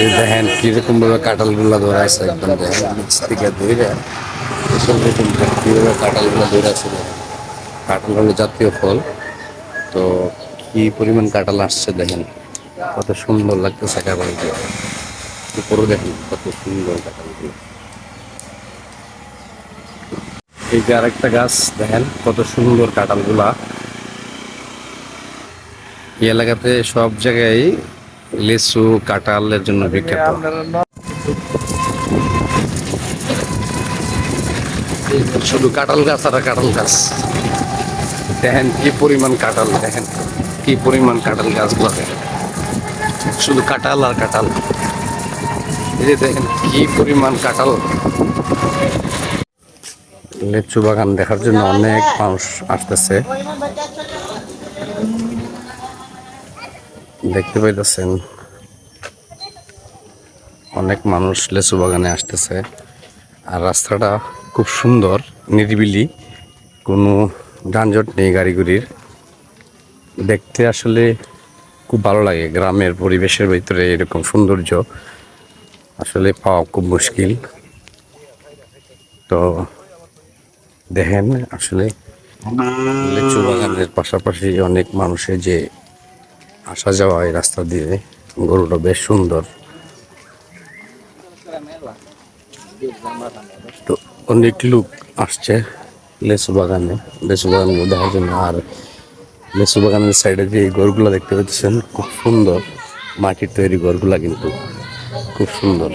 এই দেখেন কীরকম ভাবে কাঁঠালগুলা ধরা আছে একদম দেখেন, নিচ থেকে ধরে এসব দেখুন কীভাবে কাঁঠাল ধরে আছে। কাঁঠাল হলো জাতীয় ফল। তো কি পরিমাণ কাঁঠাল আসছে দেখেন, কত সুন্দর লাগতেছে কাঁঠালগুলো। উপরে দেখেন কত সুন্দর কাঁঠালগুলো। এই যে আরেকটা গাছ দেখেন, কত সুন্দর কাঁঠালগুলা। এলাকাতে সব জায়গায় লিচু কাঁঠালের জন্য বিখ্যাত। শুধু কাঁঠাল গাছ আর কাঁঠাল গাছ। দেখেন কি পরিমাণ কাঁঠাল, দেখেন কি পরিমাণ কাঁঠাল গাছগুলো দেখেন। শুধু কাঁঠাল আর কাঁঠাল। এই যে দেখেন কি পরিমাণ কাঁঠাল। লিচু বাগান দেখার জন্য অনেক মানুষ আসতেছে। দেখতে পাইতেছেন, অনেক মানুষ লেচু বাগানে আসতেছে। আর রাস্তাটা খুব সুন্দর, নিরিবিলি, কোনো যানজট নেই গাড়িগুড়ির দেখতে আসলে খুব ভালো লাগে, গ্রামের পরিবেশের ভিতরে এরকম সৌন্দর্য। আসলে পাওয়া খুব মুশকিল। তো দেখেন, আসলে লিচু বাগানের পাশাপাশি অনেক মানুষের যে আসা যাওয়া এই রাস্তা দিয়ে, গরুটা বেশ সুন্দর। তো অনেক লোক আসছে লেচু বাগানে। লেসু বাগানগুলো দেখার জন্য। আর লেসু বাগানের সাইডে যে গরুগুলো দেখতে পাচ্ছেন, খুব সুন্দর। মাটির তৈরি গরুগুলা কিন্তু খুব সুন্দর।